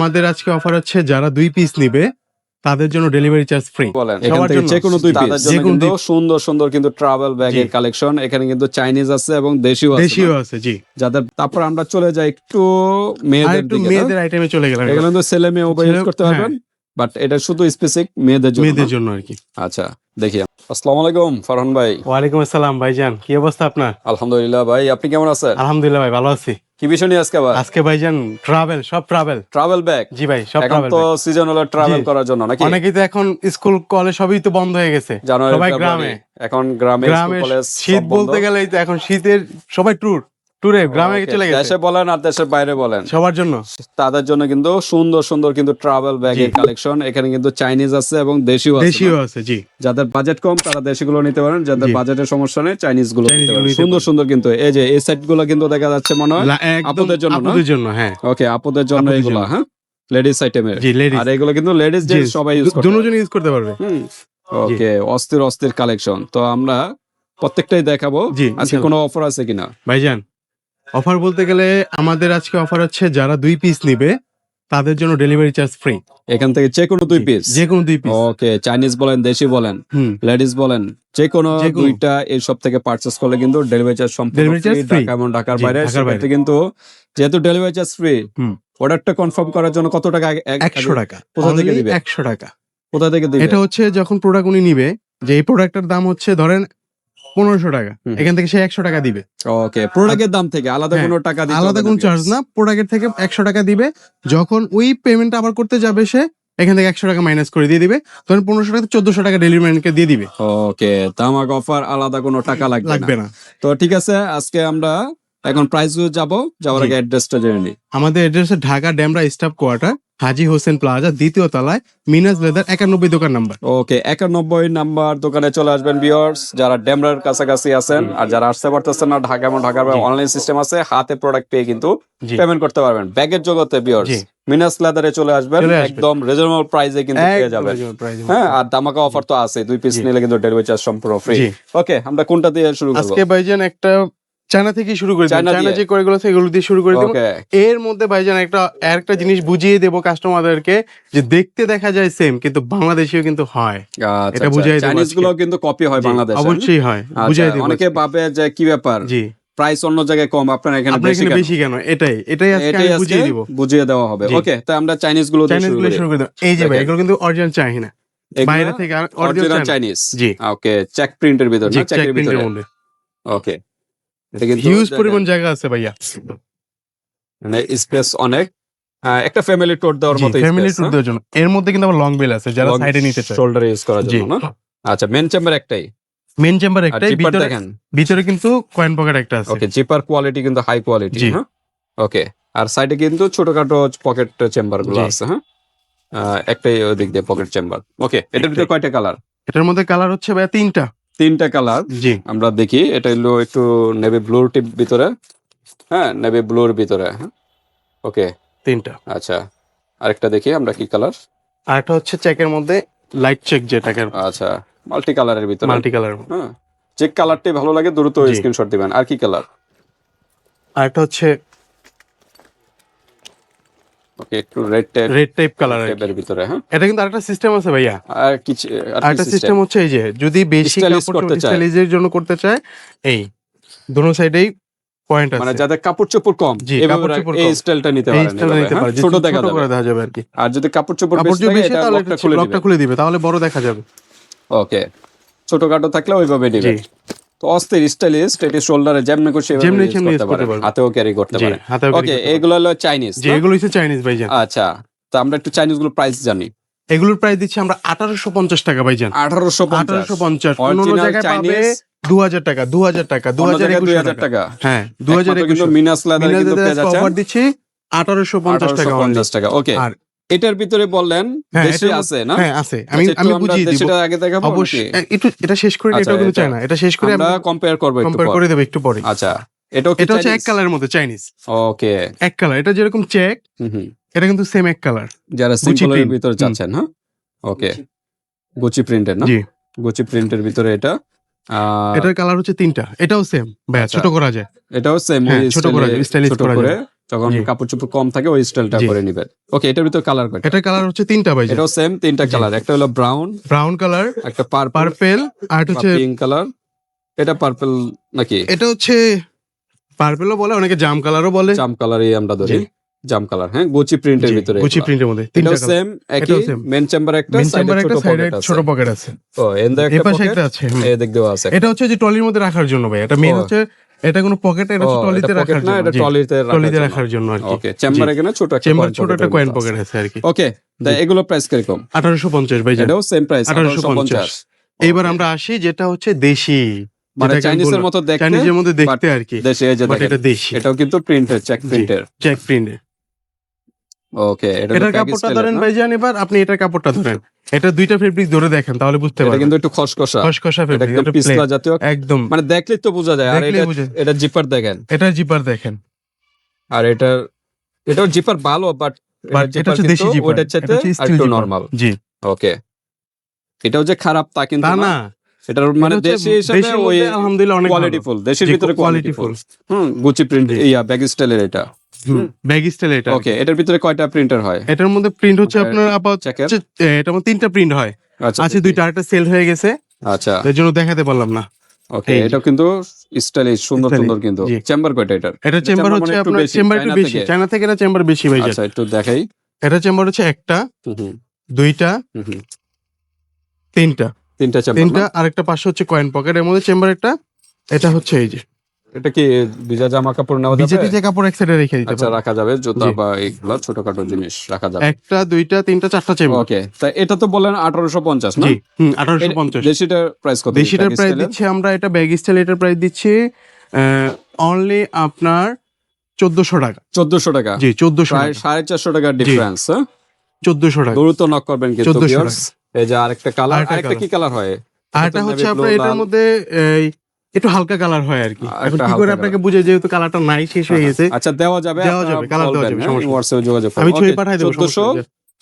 আমাদের আজকে অফার হচ্ছে যারা দুই পিস নিবে তাদের জন্য ডেলিভারি চার্জ ফ্রি বলেন। সবার এখান থেকে জন্য। যে কোনো দুই তাদের পিস যে সুন্দর সুন্দর কিন্তু ট্রাভেল ব্যাগের কালেকশন এখানে কিন্তু চাইনিজ আছে এবং দেশিও আছে। দেশিও আছে জি। যাদের তারপর আমরা চলে যাই একটু মেয়েদের একটু দিকে মেয়েদের আইটেমে চলে গেলাম এগুলো কিন্তু ছেলে মেয়ে উভয় ইউজ করতে পারবেন বাট এটা শুধু স্পেসিফিক মেয়েদের জন্য মেয়েদের জন্য আর কি। আচ্ছা। দেখি। আসসালামু আলাইকুম ফারহান ভাই। ওয়ালাইকুম আসসালাম ভাইজান। কি অবস্থা আপনার? আলহামদুলিল্লাহ ভাই আপনি কেমন আছেন? আলহামদুলিল্লাহ ভাই ভালো আছি। কি বিষয় নিয়ে আজকে আবার? আজকে ভাইজান ট্রাভেল সব ট্রাভেল ট্রাভেল ব্যাগ জি ভাই সব এখন ট্রাভেল তো সিজন হলো ট্রাভেল করার জন্য নাকি? অনেকেই তো এখন স্কুল কলেজ সবই তো বন্ধ হয়ে গেছে। জানুয়ারি সবাই গ্রামে। এখন গ্রামে গ্রামে স্কুল, কলেজ শীত বলতে তো এখন শীতের সবাই ট্যুর ট্যুরে গ্রামে চলে গেছে। দেশে বলেন আর দেশের বাইরে বলেন। সবার জন্য? তাদের জন্য কিন্তু সুন্দর সুন্দর কিন্তু ট্রাভেল ব্যাগের কালেকশন এখানে কিন্তু চাইনিজ আছে এবং দেশিও আছে। দেশিও আছে জি। যাদের বাজেট কম তারা দেশিগুলো নিতে পারেন। যাদের বাজেটের সমস্যা নেই চাইনিজগুলো নিতে পারেন। সুন্দর সুন্দর কিন্তু। এই যে এই সেটগুলো কিন্তু দেখা যাচ্ছে মনে হয় লা- আপুদের জন্য? আপুদের জন্য হ্যাঁ। ওকে আপুদের জন্য এগুলো হ্যাঁ? লেডিস আইটেমের আর এগুলো কিন্তু লেডিস যে সবাই ইউজ করতে দুজন ইউজ করতে পারবে। ওকে অস্থির অস্থির কালেকশন তো আমরা প্রত্যেকটাই দেখাবো। আজকে কোনো অফার আছে কিনা? ভাইজান অফার বলতে গেলে আমাদের আজকে অফার হচ্ছে যারা দুই পিস নিবে তাদের জন্য ডেলিভারি চার্জ ফ্রি এখান থেকে যে কোনো দুই পিস যে কোনো দুই পিস ওকে চাইনিজ বলেন দেশি বলেন লেডিস বলেন যে কোনো দুইটা এই সব থেকে পারচেস করলে কিন্তু ডেলিভারি চার্জ সম্পূর্ণ। ঢাকা এবং ঢাকার বাইরে সেক্ষেত্রে কিন্তু যেহেতু ডেলিভারি চার্জ ফ্রি। অর্ডারটা কনফার্ম করার জন্য কত টাকা আগে- আগে- একশো টাকা। কোথা থেকে দিবে? একশো টাকা। কোথা থেকে দিবে? এটা হচ্ছে যখন প্রোডাক্ট উনি নিবে যে এই প্রোডাক্টের দাম হচ্ছে ধরেন পনেরোশো টাকা। এখান থেকে সে একশো টাকা দিবে। ওকে প্রোডাক্টের দাম থেকে আলাদা হ্যাঁ, কোনো টাকা আলাদা কোনো চার্জ না প্রোডাক্টের থেকে একশো টাকা দিবে। যখন ওই পেমেন্ট আবার করতে যাবে সে এখান থেকে একশো টাকা মাইনাস করে দিয়ে দিবে। তখন পনেরোশো টাকা চোদ্দশো টাকা ডেলিভারি ম্যানকে দিয়ে দিবে। ওকে তামাক অফার আলাদা কোনো টাকা লাগবে না। তো ঠিক আছে আজকে আমরা এখন প্রাইস যাব যাওয়ার। আগে অ্যাড্রেসটা জেনে নিই। আমাদের হচ্ছে Dhaka Demra staff quarter Haji Hossain plaza দ্বিতীয় তলায় মিনাজ লেদার একানব্বই দোকান নাম্বার। ওকে একানব্বই নাম্বার দোকানে চলে আসবেন বিয়ার্স যারা ডেমরার কাছাকাছি আছেন আর যারা আসতে পারতেছেন না ঢাকা এবং ঢাকার অনলাইন সিস্টেম আছে হাতে প্রোডাক্ট পেয়ে কিন্তু পেমেন্ট করতে পারবেন। ব্যাগের জগতে বিয়ার্স মিনাস লেদারে চলে আসবেন একদম রিজনেবল প্রাইসে কিন্তু পেয়ে যাবেন। হ্যাঁ আর দামাকা অফার তো আছে দুই পিস নিলে কিন্তু ডেলিভারি চার্জ সম্পূর্ণ ফ্রি ওকে আমরা কোনটা দিয়ে শুরু করব? আজকে ভাইজান একটা চায়না থেকে শুরু করে দিই চায়না যে করে আছে এগুলো দিয়ে শুরু করে দেবো। এর মধ্যে ভাইজান একটা একটা জিনিস বুঝিয়ে দেবো কাস্টমারদেরকে যে দেখতে দেখা যায় সেম কিন্তু বাংলাদেশেও কিন্তু হয়। এটা বুঝাই দেবো চাইনিজগুলো কিন্তু কপি হয় বাংলাদেশে। অবশ্যই হয়। আচ্ছা, বুঝাই দেবো অনেকে ভাবে যে কি ব্যাপার? জি। প্রাইস অন্য জায়গায় কম আপনার এখানে বেশি কেন? বেশি কেন? এটাই এটাই আজকে আমি বুঝিয়ে দিব। বুঝিয়ে দেওয়া হবে। ওকে তাই আমরা চাইনিজগুলো দিয়ে চাইনিজ শুরু গুলো করি। শুরু করে দেবো। এই যে ভাই এগুলো কিন্তু অরিজিনাল চাই না। বাইরে থেকে অরিজিনাল চাইনিজ জি। ওকে চেক প্রিন্টের ভিতর না? চেক ভিতরে। প্রিন্টের মধ্যে। ওকে হিউজ পরিমাণ জায়গা আছে ভাইয়া। মানে স্পেস অনেক। একটা ফ্যামিলি টোর দেওয়ার মতো ফ্যামিলি ট্যুর দেওয়ার জন্য। এর মধ্যে কিন্তু আবার লং বেল আছে যারা সাইডে নিতে চায়। শোল্ডার ইউজ করার জন্য না? আচ্ছা মেন চেম্বার একটাই? মেন চেম্বার আর একটাই ভিতরে দেখেন। ভিতরে কিন্তু কয়েন পকেট একটা আছে। ওকে জিপার কোয়ালিটি কিন্তু হাই কোয়ালিটি। হ্যাঁ? ওকে আর সাইডে কিন্তু ছোটখাটো পকেট চেম্বারগুলো আছে হ্যাঁ? একটাই ওদিক দিয়ে পকেট চেম্বার ওকে এটার ভিতরে কয়টা কালার এটার মধ্যে কালার হচ্ছে ভাইয়া তিনটা। তিনটা কালার। জি। আমরা দেখি এটা হলো একটু নেভি ব্লুর টিপ ভিতরে। হ্যাঁ নেভি ব্লুর ভিতরে হ্যাঁ। ওকে তিনটা। আচ্ছা আরেকটা দেখি আমরা কি কালার। আর একটা হচ্ছে চেকের মধ্যে লাইট চেক যেটাকে আচ্ছা মাল্টি কালারের ভিতরে। মাল্টি কালার হ্যাঁ যে কালারটি ভালো লাগে দ্রুত। স্ক্রিনশট দিবেন। আর কি কালার আর একটা হচ্ছে ওকে একটু red type red type colour টাইপের ভিতরে হ্যাঁ? এটা কিন্তু আরেকটা সিস্টেম আছে ভাইয়া। আর কিছু আরেকটা সিস্টেম হচ্ছে এই যে যদি বেশি চায়। স্টাইলিজের জন্য করতে চায় এই দোনো সাইডেই পয়েন্ট মানে যাদের কাপড় চোপড় কম এভাবে এই স্টাইলটা নিতে স্টাইল নিতে হ্যাঁ? পারে ছোট দেখা যাবে। দেখা যাবে আর কি। আর যদি কাপড় চোপড় বেশি থাকে এটা লকটা খুলে লকটা খুলে দিবে তাহলে বড় দেখা যাবে। ওকে ছোটখাটো থাকলে ওইভাবে দিবেন তো অস্থির স্টাইলিস্ট এটি শোল্ডারে যেমনি খুশি যেমনি যেমনি করতে পারেন হাতেও ক্যারি করতে পারেন ওকে এগুলো হলো চাইনিজ এগুলো হচ্ছে চাইনিজ ভাইজান। আচ্ছা তো আমরা একটু চাইনিজগুলো প্রাইস জানি। এগুলোর প্রাইস দিচ্ছি আমরা আঠারোশো পঞ্চাশ টাকা ভাইজান। আঠারোশো আঠারোশো পঞ্চাশ। অন্য জায়গায় পাবে দু হাজার টাকা দু হাজার টাকা দু হাজার টাকা। হ্যাঁ দু হাজার একুশশো। মিনাস অফার দিচ্ছি আঠারোশো পঞ্চাশ টাকা পঞ্চাশ টাকা ওকে আর এটার ভিতরে বললেন হ্যাঁ, দেশি আছে না? হ্যাঁ আছে। আমি আচ্ছা, আমি বুঝিয়ে দিব। দেশিটা আগে দেখাবো অবশ্যই। একটু এটা শেষ করে আচ্ছা, এটা কিন্তু চাই না এটা শেষ করে আমরা কম্পেয়ার করব একটু কম্পেয়ার করে দেবো একটু পরে। আচ্ছা এটাও কি এটা হচ্ছে এক? কালারের মধ্যে চাইনিজ ওকে এক কালার এটা যেরকম চেক হুম হুম। এটা কিন্তু সেম এক কালার যারা সিম্পলের ভিতরে। চাচ্ছেন হ্যাঁ? ওকে গুচি প্রিন্টের না? জি। গুচি প্রিন্টের ভিতরে এটা। আহ, এটার কালার হচ্ছে তিনটা। এটাও সেম ভাইয়া আচ্ছা। ছোট করা যায়। এটাও সেম হ্যাঁ, ছোট করা যায়, stylish করা করে যখন কাপড় চোপড় কম থাকে ওই স্টাইলটা। করে নিবেন। ওকে এটার ভিতর কালার কয়টা? এটার কালার হচ্ছে তিনটা ভাই এটাও সেম তিনটা কালার একটা হলো ব্রাউন ব্রাউন কালার একটা পার্পল আর এটা হচ্ছে পিঙ্ক কালার এটা পার্পল নাকি? এটা হচ্ছে পার্পেলও বলে অনেকে জাম কালারও বলে। জাম কালারই আমরা ধরি। জাম কালার হ্যাঁ? গুচি প্রিন্টের ভিতরে গুচি প্রিন্টের মধ্যে তিনটা সেম একই? মেন চেম্বার একটা সাইডে ছোট একটা পকেট আছে। ছোট পকেট আছে। ও এন্ডে একটা পকেট আছে। এই দিক দিয়েও আছে। এটা হচ্ছে যে ট্রলির মধ্যে রাখার জন্য ভাই এটা মেন হচ্ছে এটা কোনো পকেট এটা এটা রাখার না জন্য। এটা টলিতে ট্রলিতে রাখার জন্য। আর কি। ওকে চেম্বার এখানে ছোট একটা চেম্বার ছোট একটা কয়েন পকেট আছে। আর কি। ওকে এগুলো প্রাইস কীরকম? আঠারোশো পঞ্চাশ ভাই এটাও সেম প্রাইস 1850 এবার আমরা আসি যেটা হচ্ছে দেশি। মানে চাইনিজের মতো দেখতে চাইনিজের মধ্যে দেখতে আর কি। দেশে এটা দেশি। এটাও কিন্তু প্রিন্টের চেক প্রিন্টার প্রিন্টের চেক প্রিন্টে ওকে এটা এটার কাপড়টা ধরেন ভাইজান এবার আপনি এটার কাপড়টা ধরেন। এটা দুইটা ফেব্রিক ধরে দেখেন তাহলে বুঝতে এটা পারবেন। কিন্তু একটু খসখসা। খসখসা ফেব্রিক একদম পিছলা জাতীয়। একদম। মানে দেখলে তো বোঝা যায় আর এটা। এটা জিপার দেখেন। এটা জিপার দেখেন। আর এটার এটাও জিপার ভালো বাট এটা হচ্ছে দেশি জিপার চাইতে একটু নরমাল জি। ওকে। এটাও যে খারাপ তা কিন্তু না। এটার মানে এটা দেশি হিসাবে ওই আলহামদুলিল্লাহ অনেক কোয়ালিটিফুল দেশের ভিতরে qualityful। কোয়ালিটিফুল হুম গুচি প্রিন্ট ইয়া ব্যাগ স্টাইলের এটা। ব্যাগ স্টাইল এটা। ওকে এটার ভিতরে কয়টা প্রিন্টার হয়? এটার মধ্যে প্রিন্ট হচ্ছে আপনার আপাতত এটার মধ্যে তিনটা প্রিন্ট হয়। আচ্ছা আছে দুইটা আরেকটা সেল হয়ে গেছে। আচ্ছা। এর জন্য দেখাতে পারলাম না। ওকে। এটাও কিন্তু স্টাইলিশ সুন্দর সুন্দর কিন্তু। চেম্বার কয়টা এটার? এটা চেম্বার হচ্ছে মানে আপনার চেম্বার একটু বেশি। চায়না থেকে না চেম্বার বেশি ভাই আচ্ছা একটু দেখাই। এটা চেম্বার হচ্ছে একটা দুইটা। তিনটা। তিনটা চেম্বার তিনটা আরেকটা পাশে হচ্ছে কয়েন পকেট এর মধ্যে চেম্বার একটা এটা হচ্ছে এই যে। এটা কি ভিজা জামা কাপড় নেওয়া ভিজে যাবে? টিজে কাপড় এক সাইডে রেখে দিতে আচ্ছা রাখা যাবে জুতা বা এইগুলো ছোটখাটো জিনিস রাখা যাবে। একটা দুইটা তিনটা চারটা চেম্বার ওকে তা এটা তো বলেন আঠারোশো পঞ্চাশ না? জি হুম আঠারোশো পঞ্চাশ। দেশিটার প্রাইস কত দেশিটার প্রাইস দিচ্ছি আমরা এটা ব্যাগ স্টাইল এটার প্রাইস দিচ্ছি অনলি আপনার চোদ্দশো টাকা। চোদ্দশো টাকা? জি চোদ্দশো প্রায় টাকা। সাড়ে চারশো টাকার ডিফারেন্স হ্যাঁ? চোদ্দশো টাকা। দ্রুত নক করবেন কিন্তু 1400 viewers। এই যে আরেকটা কালার আরেকটা আরেকটা কি কালার হয়? আর এটা এটা তো হচ্ছে আপনার এটার মধ্যে এই একটু হালকা কালার হয় আর কি। এখন কি করে আপনাকে বুঝে যেহেতু কালারটা নাই শেষ হয়ে গেছে। আচ্ছা দেওয়া যাবে দেওয়া যাবে, colour দেওয়া যাবে, সমস্যা হোয়াটসঅ্যাপে যোগাযোগ আমি ছবি পাঠাই দেবো টাকা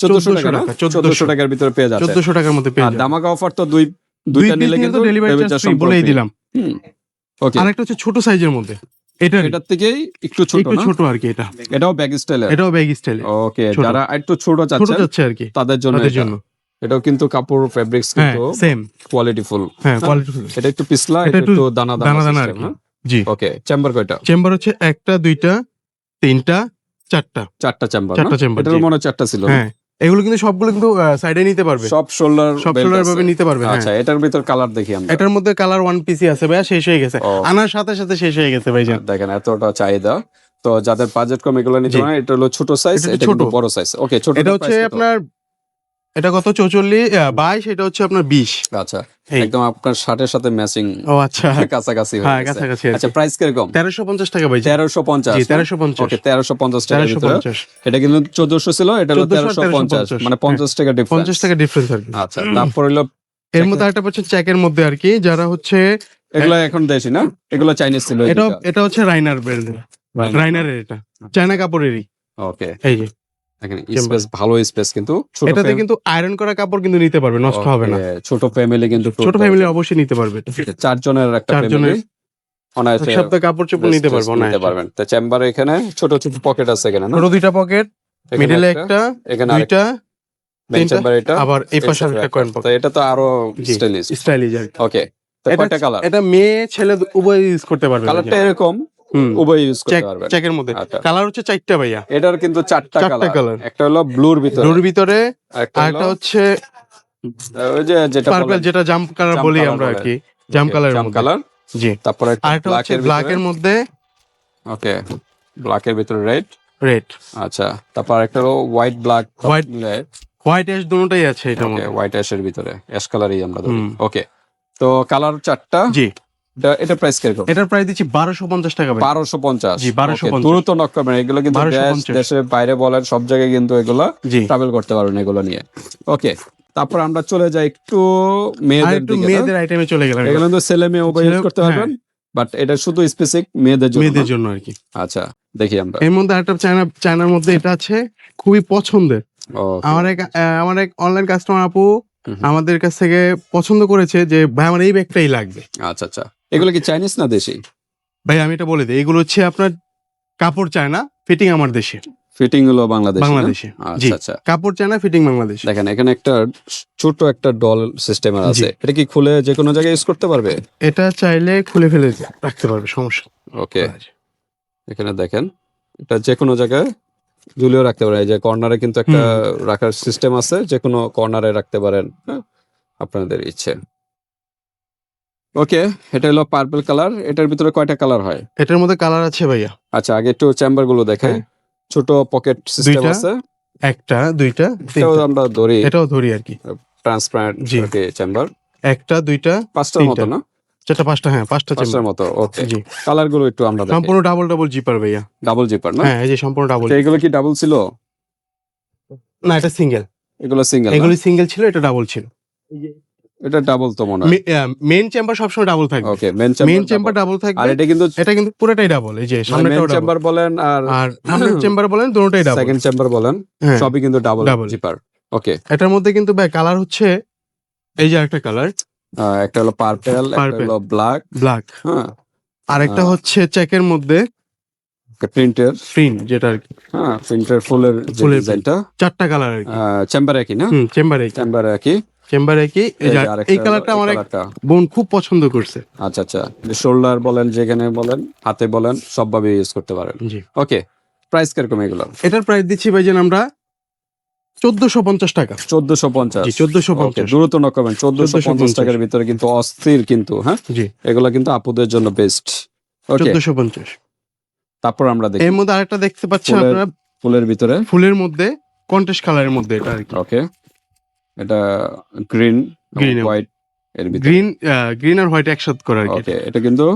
1400 চোদ্দশো টাকার ভিতরে পেয়ে যাচ্ছে। টাকার মধ্যে পেয়ে অফার তো দুই দুই দুইটা নিলে কিন্তু ডেলিভারি চার্জ বলেই দিলাম। ওকে আরেকটা হচ্ছে ছোট সাইজের মধ্যে। এটা এটার থেকেই একটু ছোট একটু ছোট আর কি এটা। এটাও ব্যাগ স্টাইলের এটাও ব্যাগ স্টাইলে ওকে ছোট। যারা একটু ছোট ছোট চাচ্ছেন যাচ্ছে আর কি। তাদের জন্য তাদের জন্য। এটাও কিন্তু কাপড় ফেব্রিক্স হ্যাঁ কিন্তু সেম কোয়ালিটিফুল হ্যাঁ কোয়ালিটি এটা একটু পিছলা এটা এটা একটু দানা দানা দানা। হ্যাঁ? জি। ওকে চেম্বার কয়টা? চেম্বার হচ্ছে একটা দুইটা তিনটা চারটা। চারটা চেম্বার চারটা এটার জি। মনে হয় চারটা ছিল হ্যাঁ এগুলো কিন্তু সবগুলো কিন্তু সাইডে নিতে পারবে। সব শোল্ডার সব সোলার ভাবে নিতে পারবে হ্যাঁ। আচ্ছা এটার ভিতর কালার দেখি আমরা। এটার মধ্যে কালার ওয়ান পিসি আছে ভাইয়া শেষ হয়ে গেছে। আনার সাথে সাথে শেষ হয়ে গেছে ভাইজান। দেখেন এতটা চাহিদা। তো যাদের বাজেট কম এগুলো নিতে। পারেন। এটা হলো ছোট সাইজ এটা এটা ছোট। বড় সাইজ ওকে ছোট এটা হচ্ছে আপনার এটা কত? চৌচল্লিশ বাইশ এটা হচ্ছে আপনার বিশ। আচ্ছা। একদম আপনার শার্টের সাথে ম্যাচিং ও আচ্ছা। কাছাকাছি হ্যাঁ কাছাকাছি আচ্ছা প্রাইস কীরকম? তেরোশো পঞ্চাশ টাকা ভাই। তেরোশো পঞ্চাশ তেরোশো পঞ্চাশ। তেরোশো পঞ্চাশ পঞ্চাশ। এটা কিন্তু চোদ্দশো ছিল এটা হলো তেরোশো পঞ্চাশ মানে পঞ্চাশ টাকা ডিফারেন্স পঞ্চাশ টাকা ডিফারেন্স আর আচ্ছা তারপর হলো এর মধ্যে একটা পাচ্ছেন চেকের মধ্যে আর কি যারা হচ্ছে এগুলো এখন দেশি না? এগুলো চাইনিজ ছিল এটা এটা হচ্ছে রাইনার ব্র্যান্ডের রাইনারের এটা। চায়না কাপড়েরই। ওকে এই যে। এখানে স্পেস ভালো স্পেস কিন্তু এটাতে কিন্তু আয়রন করা কাপড় কিন্তু নিতে পারবে নষ্ট হবে না। ছোট ফ্যামিলি কিন্তু ছোট ফ্যামিলি অবশ্যই নিতে পারবে। চারজনের একটা চারজনের ফ্যামিলি অনায়াসে সপ্তাহ কাপড় চোপড় নিতে পারব না নিতে পারবেন। তো চেম্বারে এখানে ছোট ছোট পকেট আছে এখানে না? দুইটা পকেট মিডলে একটা এখানে দুইটা মেন চেম্বার এটা আবার এই পাশে একটা কয়েন পকেট এটা তো আরও জি। স্টাইলিশ স্টাইলিশ ওকে কয়টা কালার এটা মেয়ে ছেলে উভয় ইউজ করতে পারবে। কালারটা এরকম। উভয় ইউজ করতে পারবেন। চেকের মধ্যে। আচ্ছা। কালার হচ্ছে চারটা ভাইয়া। এটার কিন্তু চারটা কালার একটা হলো ব্লুর ভিতরে। ব্লুর ভিতরে একটা আর একটা হচ্ছে ওই যে যেটা পার্পল যেটা জাম কালার বলি আমরা আর কি। জাম কালারের জাম কালার জি। তারপরে আর একটা হচ্ছে ব্ল্যাক এর মধ্যে। ওকে ব্ল্যাকের ভিতরে রেড রেড আচ্ছা তারপর একটা হলো white black White- white ash দুটোটাই আছে ওকে মধ্যে। হোয়াইট অ্যাশের ভিতরে। অ্যাশ কালারই আমরা ধরি। ওকে তো কালার চারটা। জি। এটা- প্রাইস কীরকম? এটার প্রাইস দিচ্ছি বারোশো পঞ্চাশ টাকা ভাই। বারোশো পঞ্চাশ। জি, 1250 দ্রুত নক করবেন। এগুলো কিন্তু 1250 দেশ দেশের বাইরে বলেন সব জায়গায় কিন্তু এগুলো ট্রাভেল করতে পারবেন এগুলো নিয়ে। ওকে তারপর আমরা চলে যাই একটু মেয়েদের দিকে মেয়েদের আইটেমে চলে গেলাম এগুলো কিন্তু ছেলে মেয়ে উভয় ইউজ করতে পারবেন বাট এটা শুধু স্পেসিফিক মেয়েদের জন্য মেয়েদের জন্য আর কি। আচ্ছা দেখি আমরা। এর মধ্যে একটা চায়না চায়নার মধ্যে এটা আছে খুবই পছন্দের। আমার এক আমার এক অনলাইন কাস্টমার আপু আমাদের কাছ থেকে পছন্দ করেছে যে ভাই আমার এই ব্যাগটাই লাগবে। আচ্ছা আচ্ছা। এগুলো কি চাইনিজ না দেশি? ভাই আমি এটা বলে দিই। এগুলো হচ্ছে আপনার কাপড় চায় না ফিটিং আমার দেশে। ফিটিংগুলো বাংলাদেশ বাংলাদেশে। আচ্ছা আচ্ছা। কাপড় চায় না ফিটিং বাংলাদেশ। দেখেন এখানে একটা ছোট একটা ডল সিস্টেমের জি। আছে। এটা কি খুলে যে কোনো জায়গায় ইউজ করতে পারবে? এটা চাইলে খুলে ফেলে রাখতে পারবে সমস্যা ওকে এখানে দেখেন এটা যে কোনো জায়গায় ঝুলিয়ে রাখতে পারেন। যে কর্নারে কিন্তু একটা রাখার সিস্টেম আছে। যে কোনো কর্নারে রাখতে পারেন হ্যাঁ? আপনাদের ইচ্ছে। ওকে এটা হলো পার্পল কালার এটার ভিতরে কয়টা কালার হয়? এটার মধ্যে কালার আছে ভাইয়া। আচ্ছা আগে একটু চেম্বারগুলো দেখে। ছোট পকেট সিস্টেম আছে। একটা দুইটা এটাও আমরা ধরি। এটাও ধরি আর কি। ট্রান্সপারেন্ট জি। চেম্বার একটা দুইটা পাঁচটার মতো তিনটা। না? চারটা পাঁচটা হ্যাঁ পাঁচটা চেম্বার মতো ওকে জি। কালারগুলো একটু আমরা সম্পূর্ণ ডাবল ডাবল জিপার ভাইয়া। ডাবল জিপার না? হ্যাঁ এই যে সম্পূর্ণ ডাবল এগুলো কি ডাবল ছিল? না এটা সিঙ্গেল এগুলো সিঙ্গেল এগুলি সিঙ্গেল ছিল এটা ডাবল ছিল। এটা ডাবল তো মনে হয়। মেন চেম্বার সবসময় ডাবল থাকবে। Okay main main chamber chamber double আর এটা কিন্তু এটা কিন্তু পুরোটাই ডাবল এই যে মেন সামনেটাও ডাবল চেম্বার বলেন আর আর সামনের চেম্বার বলেন দুটোটাই ডাবল সেকেন্ড চেম্বার বলেন হ্যাঁ সবই কিন্তু ডাবল জিপার ওকে এটার মধ্যে কিন্তু ভাই কালার হচ্ছে এই যে একটা কালার একটা হলো পার্পল একটা। হলো ব্ল্যাক ব্ল্যাক হ্যাঁ। আর একটা হচ্ছে চেকের মধ্যে প্রিন্টের প্রিন্ট যেটা আর কি। হ্যাঁ প্রিন্টের ফুলের ফুলের ডিজাইনটা চারটা কালার আর কি। চেম্বার একই না? চেম্বার একই। চেম্বার একই। চেম্বার একই এই কালারটা আমার বোন খুব পছন্দ করছে। আচ্ছা আচ্ছা। শোল্ডার বলেন যেখানে বলেন হাতে বলেন সবভাবে ইউজ করতে পারেন। জি। ওকে প্রাইস কীরকম এগুলো? এটার প্রাইস দিচ্ছি ভাইজান আমরা চোদ্দশো পঞ্চাশ টাকা। চোদ্দশো পঞ্চাশ। জি চোদ্দশো পঞ্চাশ। দ্রুত নকবেন। চোদ্দশো পঞ্চাশ 1450 টাকার ভিতরে কিন্তু অস্থির কিন্তু হ্যাঁ? জি। এগুলো কিন্তু আপুদের জন্য বেস্ট ওকে চোদ্দশো পঞ্চাশ। তারপর আমরা দেখি। এর মধ্যে আরেকটা দেখতে ফুলের- আপনারা ফুলের ভিতরে। ফুলের মধ্যে কন্টেস্ট কালারের মধ্যে এটা আর কি। ওকে এটা গ্রিন এবং- হোয়াইট এর ভিতরে। গ্রিন গ্রিন আর হোয়াইট একসাথে করা আর কি? ওকে এটা কিন্তু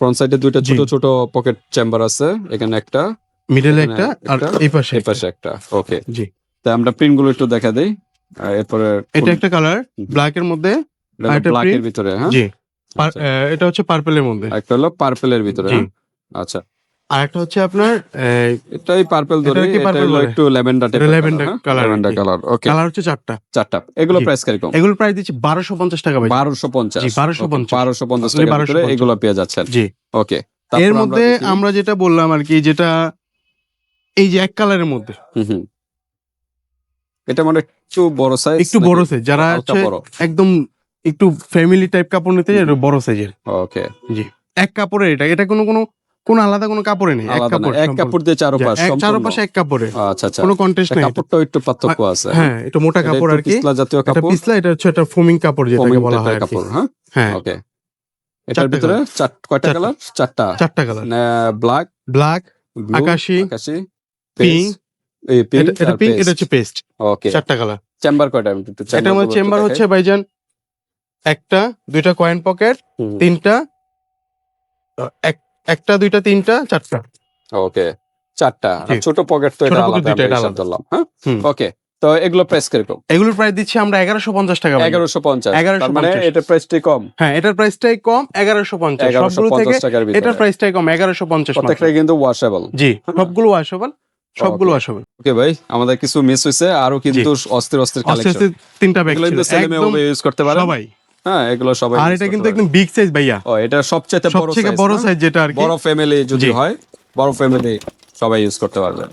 ফ্রন্ট সাইডে দুইটা ছোট ছোট পকেট চেম্বার আছে এখানে একটা মিডলে একটা আর এই পাশে এই পাশে একটা। ওকে জি। তাই আমরা প্রিন্টগুলো একটু দেখা দেই এরপরে এটা একটা কালার ব্ল্যাক এর মধ্যে ব্ল্যাক এর ভিতরে হ্যাঁ? জি। আচ্ছা। এটা হচ্ছে পার্পেলের মধ্যে। একটা হলো পার্পেলের ভিতরে হ্যাঁ? আচ্ছা। আর একটা হচ্ছে আপনার এটাই পার্পল ধরে এটা হলো একটু ল্যাভেন্ডার lavender colour আর ল্যাভেন্ডার কালার ওকে কালার হচ্ছে চারটা। চারটা। এগুলো প্রাইস কীরকম? এগুলোর প্রাইস দিচ্ছি বারোশো পঞ্চাশ টাকা ভাই। বারোশো পঞ্চাশ। জি, 1250 বারোশো পঞ্চাশ Only টাকার ভিতরে এগুলো পেয়ে যাচ্ছেন। জি। ওকে এর মধ্যে আমরা যেটা বললাম আর কি যেটা এই যে এক কালারের মধ্যে। এটা মানে একটু বড় সাইজ একটু বড় সাইজ যারা হচ্ছে একদম একটু ফ্যামিলি টাইপ কাপড় নিতে বড় সাইজের ওকে জি। এক কাপড়ের এটা। এটা কোনো কোনো কোনো আলাদা কোনো কাপড়ে নেই এক কাপড় এক কাপড় দিয়ে চারো পাশ চারপাশে এক কাপড়ে। আচ্ছা আচ্ছা কোনো কন্টেস্ট এটা নেই। কাপড়টাও একটু পার্থক্য আছে। হ্যাঁ এটা মোটা কাপড় আর কি। পিছলা জাতীয় এটা কাপড়? পিছলা এটা হচ্ছে একটা ফোমিং কাপড় যেটাকে বলা হয়। কাপড় হ্যাঁ? হ্যাঁ। ওকে এটার ভিতরে চার কয়টা। কালার চারটা। চারটা কালার ব্ল্যাক ব্ল্যাক ব্লু আকাশি আকাশি পিঙ্ক এটা এটা পিঙ্ক এটা হচ্ছে পেস্ট ওকে চারটা কালার চেম্বার কয়টা? আমি একটু chamber এটার মধ্যে গুলো একটু চেম্বার হচ্ছে ভাইজান একটা দুইটা কয়েন পকেট তিনটা এক- একটা দুইটা তিনটা চারটা। ওকে চারটা। ছোট পকেট তো এটা আলাদা। ধরলাম হ্যাঁ? ওকে তো এগুলো প্রাইস কীরকম এগুলোর প্রাইস দিচ্ছি আমরা এগারোশো পঞ্চাশ টাকা ভাইজান। এগারোশো পঞ্চাশ। 1150 মানে এটা প্রাইসটাই কম। হ্যাঁ এটার প্রাইসটাই কম এগারোশো পঞ্চাশ। এগারোশো সবগুলো থেকে এটার প্রাইসটাই কম এগারোশো পঞ্চাশ প্রত্যেকটাই কিন্তু ওয়াশেবল জি সবগুলো ওয়াশেবল সবগুলো ওয়াশেবল ওকে ভাই আমাদের কিছু মিস হয়েছে আরও কিন্তু অস্থির অস্থির কালেকশন তিনটা ব্যাগ ইউজ করতে পারে। সবাই। হ্যাঁ এগুলো সবাই আর এটা কিন্তু একদম বিগ সাইজ ভাইয়া। ও এটা সবচেয়ে বড় সাইজ বড় সাইজ যেটা আর কি। বড় ফ্যামিলি যদি হয় বড় ফ্যামিলি সবাই ইউজ করতে পারবে।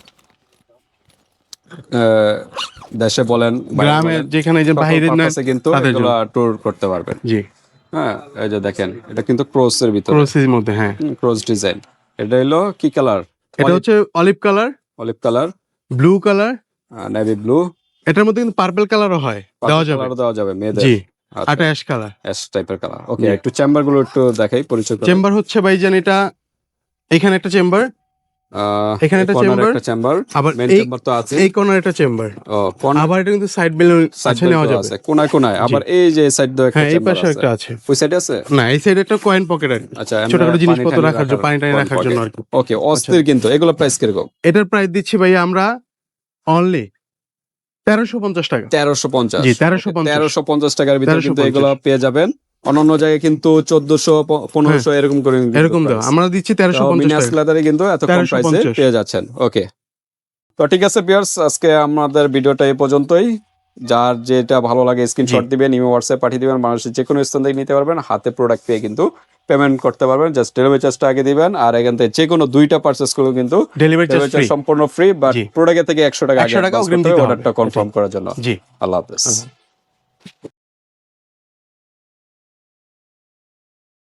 দেশে বলেন বলেন, যেখানে যে বাইরে না কিন্তু এগুলো ট্যুর করতে পারবেন। জি। হ্যাঁ এই যে দেখেন এটা কিন্তু ক্রস এর ভিতরে। প্রসেসের মধ্যে হ্যাঁ। ক্রস ডিজাইন এটা হলো কি কালার এটা হচ্ছে olive colour olive colour blue colour navy blue এটার মধ্যে কিন্তু পার্পল কালারও হয়। দেওয়া যাবে। দেওয়া যাবে মেয়েদের। জি। আটা অ্যাশ কালার। অ্যাশ টাইপের কালার। ওকে একটু চেম্বারগুলো একটু দেখাই পরিচয় চেম্বার হচ্ছে ভাইজান এটা এখানে একটা চেম্বার এখানে একটা chamber, একটা চেম্বার আবার মেন চেম্বার তো আছে। এই কর্নার একটা চেম্বার। ও আবার এটা কিন্তু সাইড side আছে নেওয়া যাবে। আছে কোনায় কোনায়। আবার এই যে সাইড দিয়ে একটা হ্যাঁ চেম্বার আছে একটা আছে। ওই সাইডে আছে? না এই সাইডে একটা কয়েন পকেট আর আচ্ছা ছোট ছোট জিনিসপত্র রাখার জন্য পানি টানি রাখার জন্য আর কি। ওকে অস্থির কিন্তু এগুলো প্রাইস কীরকম? এটার প্রাইস দিচ্ছি ভাইয়া আমরা অনলি তেরোশো পঞ্চাশ টাকা। তেরোশো পঞ্চাশ। জি, 1350 তেরোশো পঞ্চাশ। টাকার ভিতরে কিন্তু 1350 এগুলো পেয়ে যাবেন। অন্যান্য জায়গায় কিন্তু চোদ্দশো পনেরোশো এরকম করে হ্যাঁ। এরকম আমরা দিচ্ছি তেরোশো মিনাস টাকা। কিন্তু এত কম প্রাইসে পেয়ে যাচ্ছেন। ওকে তো ঠিক আছে বিয়ার্স আজকে আমাদের ভিডিওটা এই পর্যন্তই। যার যেটা ভালো লাগে স্ক্রিনশট দিবেন ইমো হোয়াটসঅ্যাপ পাঠিয়ে দিবেন মানুষের যে কোনো স্থান থেকে নিতে পারবেন। হাতে প্রোডাক্ট পেয়ে কিন্তু পেমেন্ট করতে পারবেন। জাস্ট ডেলিভারি চার্জটা আগে দিবেন আর এখান থেকে যে কোনো দুইটা পারচেস করলেও কিন্তু ডেলিভারি চার্জ সম্পূর্ণ ফ্রি বাট প্রোডাক্টের থেকে একশো টাকা আগে 100 টাকা advance অগ্রিম করতে দিতে হবে। হবে। অর্ডারটা কনফার্ম করার জন্য। জি। আল্লাহ হাফেজ।